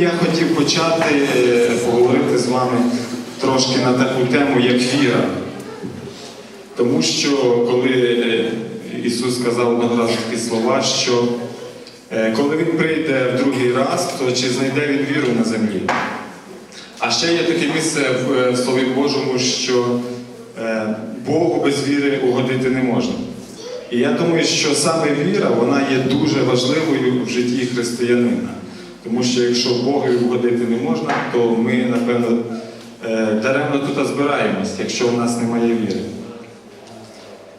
я хотів почати е, поговорити з вами трошки на таку тему, як віра. Тому що коли е, Ісус сказав одного разу такі слова, що е, коли Він прийде в другий раз, то чи знайде він віру на землі? А ще є таке місце в, Слові Божому, що Богу без віри угодити не можна. І я думаю, що саме віра вона є дуже важливою в житті християнина. Тому що якщо Богу угодити не можна, то ми, напевно, е, даремно тут збираємось, якщо в нас немає віри.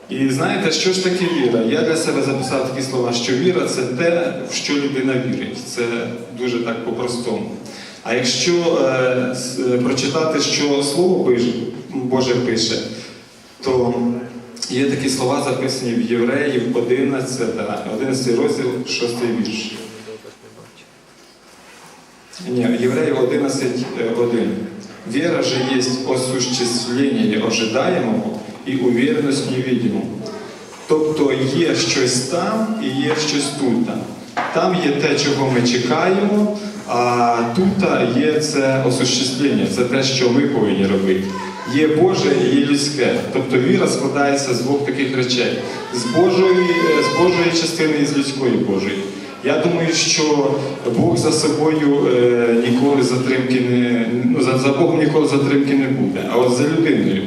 І знаєте, що ж таке віра? Я для себе записав такі слова, що віра це те, в що людина вірить. Це дуже так по-простому. А якщо е, е, прочитати, що Слово Боже пише, то є такі слова записані в Євреїв 11, 11 розділ, 6 вірш. Ні, Євреїв 11, 1. Вера же есть осуществление ожидаемого і уверенность в невидимому. Тобто є щось там і є щось тут. Там є те, чого ми чекаємо, а тут є це осуществлення, це те, що ми повинні робити. Є Боже і є людське. Тобто віра складається з двох таких речей: з Божої, е, з Божої частини і з людської Божої. Я думаю, що Бог за собою е, ніколи затримки не ну, за, за Богом ніколи затримки не буде, а от за людиною.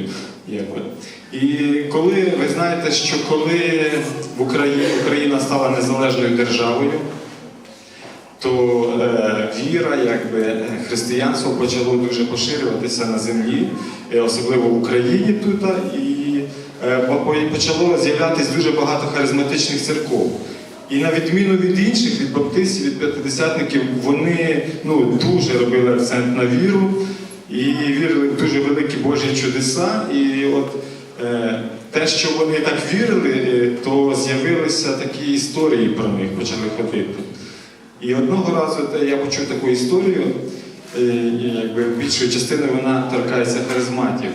І коли ви знаєте, що коли в Україні Україна стала незалежною державою, то е, віра, якби християнство почало дуже поширюватися на землі, особливо в Україні тут, і е, почало з'являтися дуже багато харизматичних церков. І на відміну від інших, від баптистів, від п'ятидесятників, вони ну, дуже робили акцент на віру і вірили в дуже великі Божі чудеса. І от е, те, що вони так вірили, е, то з'явилися такі історії про них, почали ходити. І одного разу я почув таку історію, е, якби більшою частиною вона торкається харизматів,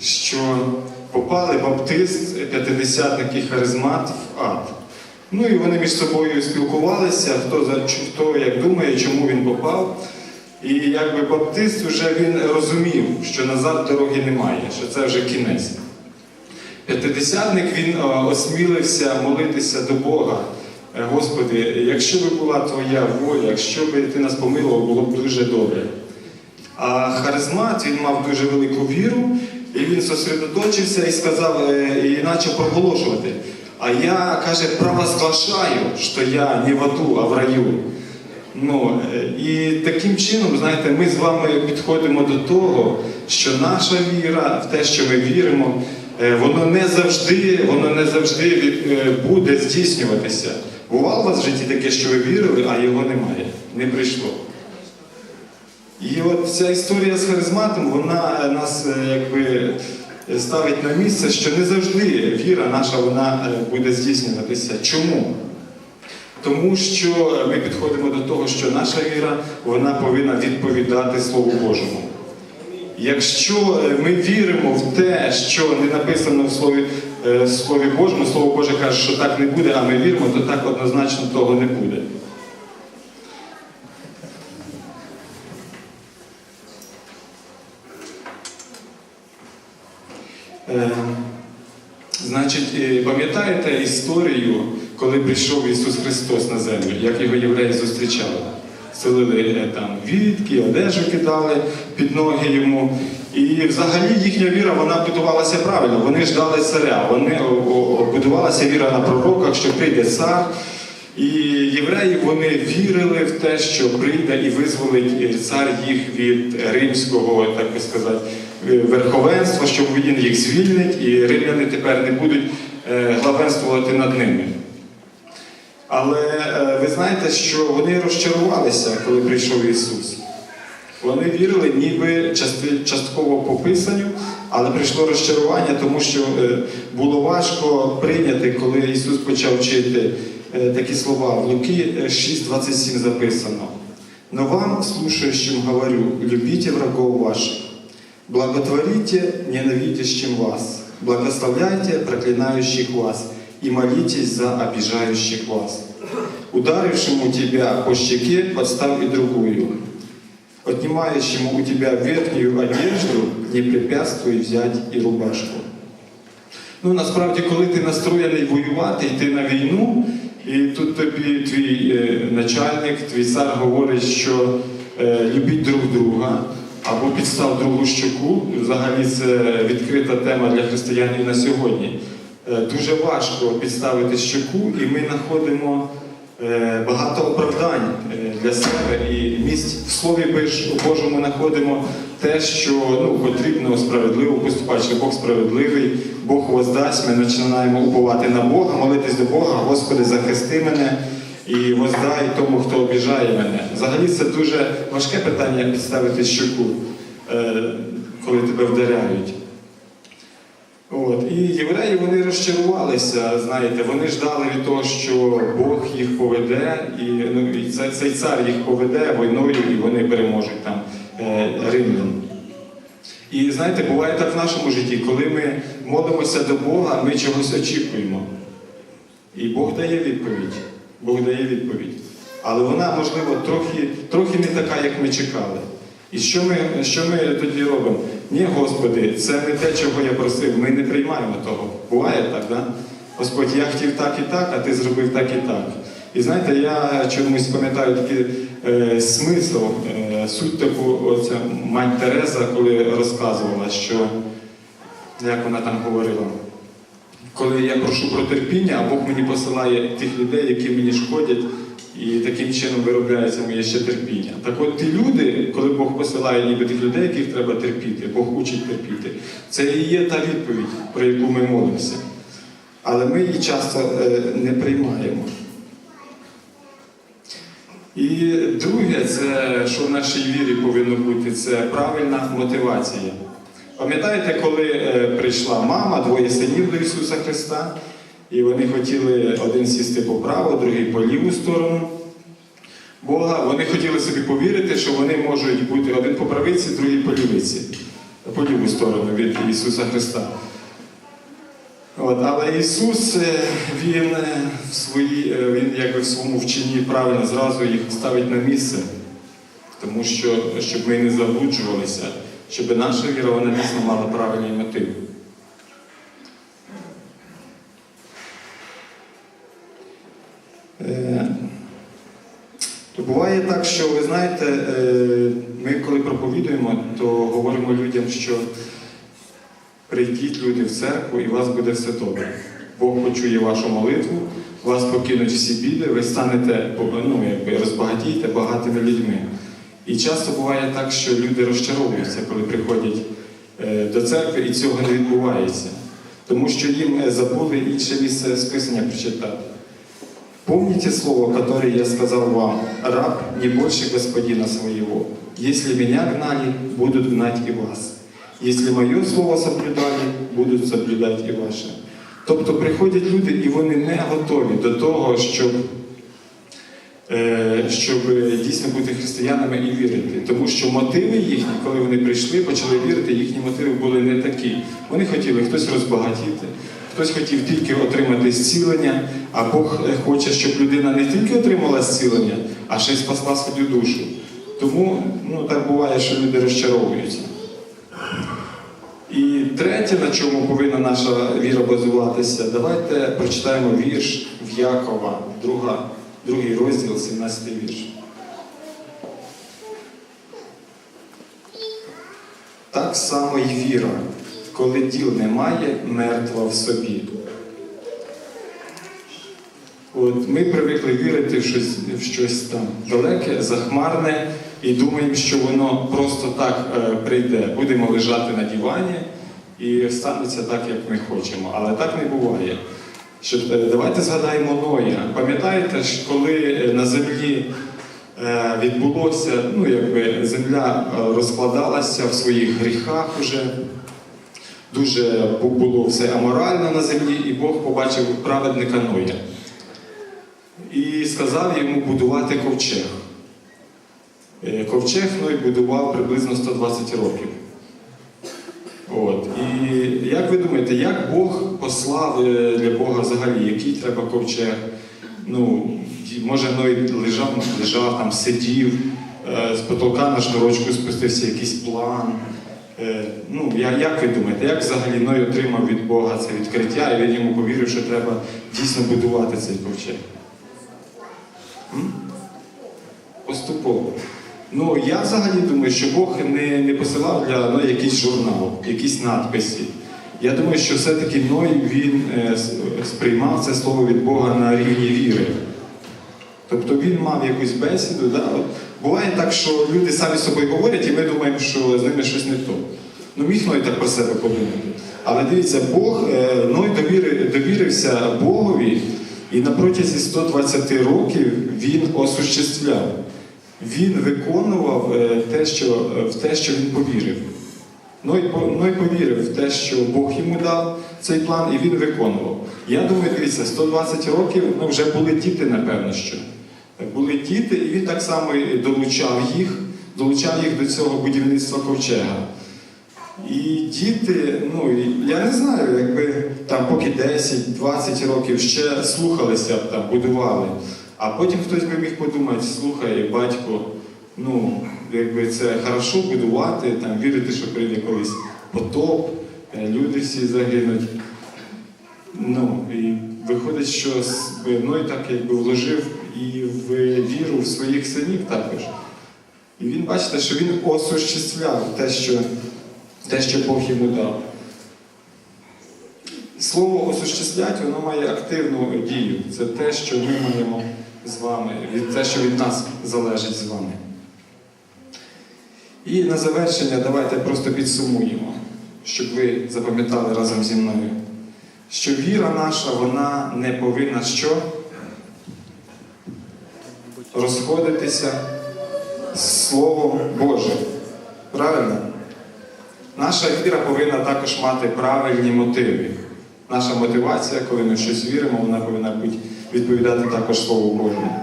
що попали баптист, п'ятидесятник і харизмат в ад. Ну і вони між собою спілкувалися, хто хто як думає, чому він попав. І якби баптист вже він розумів, що назад дороги немає, що це вже кінець. П'ятидесятник він е, осмілився молитися до Бога. Е, Господи, якщо би була твоя воля, якщо би ти нас помилував, було б дуже добре. А харизмат він мав дуже велику віру, і він зосередоточився і сказав, е, і почав проголошувати. А я, каже, провозглашаю, що я не в аду, а в раю. Ну, е, і таким чином, знаєте, ми з вами підходимо до того, що наша віра в те, що ми віримо, е, воно не завжди, воно не завжди е, буде здійснюватися. Бувало у вас в житті таке, що ви вірили, а його немає, не прийшло. І от ця історія з харизматом, вона нас якби ставить на місце, що не завжди віра наша вона е, буде здійснюватися. Чому? Тому що ми підходимо до того, що наша віра вона повинна відповідати Слову Божому. Якщо е, ми віримо в те, що не написано в Слові, е, в Слові Божому, Слово Боже каже, що так не буде, а ми віримо, то так однозначно того не буде. Значить, е, пам'ятаєте історію, коли прийшов Ісус Христос на землю, як його євреї зустрічали? Селили е, там вітки, одежу кидали під ноги йому. І взагалі їхня віра вона будувалася правильно. Вони ждали царя. Вони будувалася віра на пророках, що прийде цар. І євреї вони вірили в те, що прийде і визволить е, цар їх від римського, так би сказати, е, верховенства, що він їх звільнить, і римляни тепер не будуть е, главенствувати над ними. Але е, ви знаєте, що вони розчарувалися, коли прийшов Ісус. Вони вірили, ніби частково по Писанню, але прийшло розчарування, тому що було важко прийняти, коли Ісус почав вчити такі слова. В Луки е, 6,27 записано. Но вам, слушающим, говорю, любите врагов ваших, благотворите ненавидящим вас, благословляйте проклинающих вас и молитесь за обижающих вас. Ударившему тебя по щеке подставь и другую. отнимающему у тебя верхнюю одежду, не препятствуй взять і рубашку. Ну, насправді, коли ти настроєний воювати, йти на війну, і тут тобі твій е, начальник, твій цар говорить, що е, любіть друг друга, або підстав другу щоку, взагалі це відкрита тема для християн і на сьогодні. Е, дуже важко підставити щоку, і ми знаходимо е, багато оправдань е, для себе. І місць в Слові Бож- Божому знаходимо те, що ну, потрібно справедливо поступати, що Бог справедливий, Бог воздасть, ми починаємо уповати на Бога, молитись до Бога, Господи, захисти мене і воздай тому, хто обіжає мене. Взагалі це дуже важке питання як підставити щоку, е, коли тебе вдаряють. От. І євреї вони розчарувалися, знаєте, вони ждали від того, що Бог їх поведе, і, ну, і цей цар їх поведе війною, і вони переможуть там е, римлян. І знаєте, буває так в нашому житті, коли ми молимося до Бога, ми чогось очікуємо. І Бог дає відповідь. Бог дає відповідь. Але вона, можливо, трохи, трохи не така, як ми чекали. І що ми, що ми тоді робимо? Ні, Господи, це не те, чого я просив. Ми не приймаємо того. Буває так, да? Господь, я хотів так і так, а ти зробив так і так. І знаєте, я чомусь пам'ятаю такий е, смисл, е, суть таку, оця мать Тереза, коли розказувала, що як вона там говорила, коли я прошу про терпіння, а Бог мені посилає тих людей, які мені шкодять, і таким чином виробляється моє ще терпіння. Так от ті люди, коли Бог посилає ніби тих людей, яких треба терпіти, Бог учить терпіти, це і є та відповідь, про яку ми молимося. Але ми її часто е, не приймаємо. І друге, це що в нашій вірі повинно бути, це правильна мотивація. Пам'ятаєте, коли е, прийшла мама, двоє синів до Ісуса Христа, і вони хотіли один сісти по праву, другий по ліву сторону Бога. Вони хотіли собі повірити, що вони можуть бути один по правиці, другий по лівиці, по ліву сторону від Ісуса Христа. От, але Ісус, е, Він е, в свої, е, він якби в своєму вченні правильно зразу їх ставить на місце, тому що щоб ми не заблуджувалися, щоб наша віра вона дійсно мала правильний мотив. Е, Буває так, що ви знаєте, е, ми коли проповідуємо, то говоримо людям, що прийдіть люди в церкву і у вас буде все добре. Бог почує вашу молитву, вас покинуть всі біди, ви станете ну, якби, розбагатієте багатими людьми. І часто буває так, що люди розчаровуються, коли приходять е, до церкви, і цього не відбувається. Тому що їм е, забули інше місце списання прочитати. Помните слово, которое я сказал вам, раб не больше господина своего. Если меня гнали, будут гнать и вас. Если моє слово соблюдали, будуть соблюдати і ваше. Тобто приходять люди, і вони не готові до того, щоб, е, щоб дійсно бути християнами і вірити. Тому що мотиви їхні, коли вони прийшли, почали вірити, їхні мотиви були не такі. Вони хотіли хтось розбагатіти, хтось хотів тільки отримати зцілення, а Бог е, хоче, щоб людина не тільки отримала зцілення, а ще й спасла свою душу. Тому ну, так буває, що люди розчаровуються. І третє, на чому повинна наша віра базуватися, давайте прочитаємо вірш в Якова, друга, другий розділ, 17 вірш. Так само й віра, коли діл немає, мертва в собі. От ми привикли вірити в щось, в щось там далеке, захмарне, і думаємо, що воно просто так е, прийде. Будемо лежати на дивані і станеться так, як ми хочемо. Але так не буває. Що, е, давайте згадаємо Ноя. Пам'ятаєте, коли е, на землі е, відбулося, ну якби земля е, розкладалася в своїх гріхах уже. Дуже було все аморально на землі, і Бог побачив праведника Ноя і сказав йому будувати ковчег. Е, Ковчег Ной будував приблизно 120 років. От. І як ви думаєте, як Бог послав е, для Бога взагалі, який треба ковчег? Ну, може, Ной лежав, лежав там, сидів, е, з потолка на шнурочку спустився якийсь план. Е, Ну, як ви думаєте, як взагалі Ной отримав від Бога це відкриття, і він йому повірив, що треба дійсно будувати цей ковчег? Поступово. Ну, я взагалі думаю, що Бог не, не посилав для Ноя якийсь журнал, якісь надписи. Я думаю, що все-таки Ной він е, сприймав це слово від Бога на рівні віри. Тобто він мав якусь бесіду. Да? От буває так, що люди самі з собою говорять, і ми думаємо, що з ними щось не то. Ну, міг Ной так про себе подумати. Але дивіться, Бог, е, Ной довірився Богові, і на протязі 120 років він осуществляв. Він виконував е, те, що, е, в те, що він повірив. Ной, Ной повірив в те, що Бог йому дав цей план, і він виконував. Я думаю, дивіться, 120 років ну, вже були діти, напевно, що. Були діти, і він так само долучав їх, долучав їх до цього будівництва ковчега. І діти, ну я не знаю, якби там поки 10-20 років ще слухалися там, будували. А потім хтось би міг подумати, слухай, батько, ну, якби це хорошо будувати, там, вірити, що прийде колись потоп, е, люди всі загинуть. Ну, і виходить, що Ной так якби вложив і в віру в своїх синів також. І він, бачите, що він осуществляв те, що, те, що Бог йому дав. Слово осуществлять, воно має активну дію. Це те, що ми маємо з вами, від те, що від нас залежить з вами. І на завершення давайте просто підсумуємо, щоб ви запам'ятали разом зі мною, що віра наша, вона не повинна що? Розходитися з Словом Божим. Правильно? Наша віра повинна також мати правильні мотиви. Наша мотивація, коли ми щось віримо, вона повинна бути, відповідати також Слову Божому.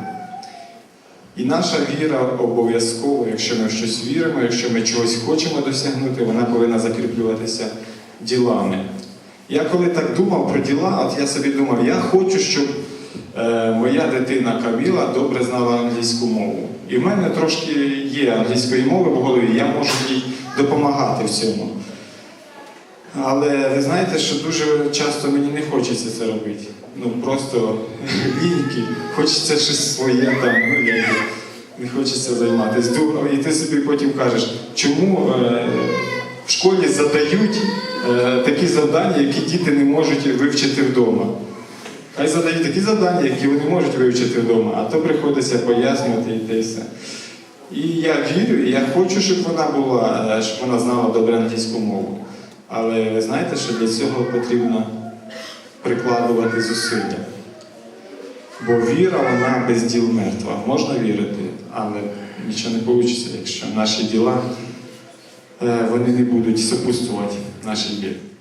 І наша віра обов'язково, якщо ми в щось віримо, якщо ми чогось хочемо досягнути, вона повинна закріплюватися ділами. Я коли так думав про діла, от я собі думав, я хочу, щоб моя дитина Каміла добре знала англійську мову. І в мене трошки є англійської мови в голові, я можу їй допомагати в цьому. Але ви знаєте, що дуже часто мені не хочеться це робити. Ну просто ліньки, хочеться щось своє там, ну не хочеться займатися. І ти собі потім кажеш, чому е, в школі задають е, такі завдання, які діти не можуть вивчити вдома. Хай задають такі завдання, які вони можуть вивчити вдома, а то приходиться пояснювати і те все. І я вірю, і я хочу, щоб вона була, е, щоб вона знала добре англійську мову. Але ви знаєте, що для цього потрібно прикладувати зусилля. Бо віра, вона без діл мертва. Можна вірити, але нічого не вийде, якщо наші діла е, вони не будуть супутствувати нашій вірі.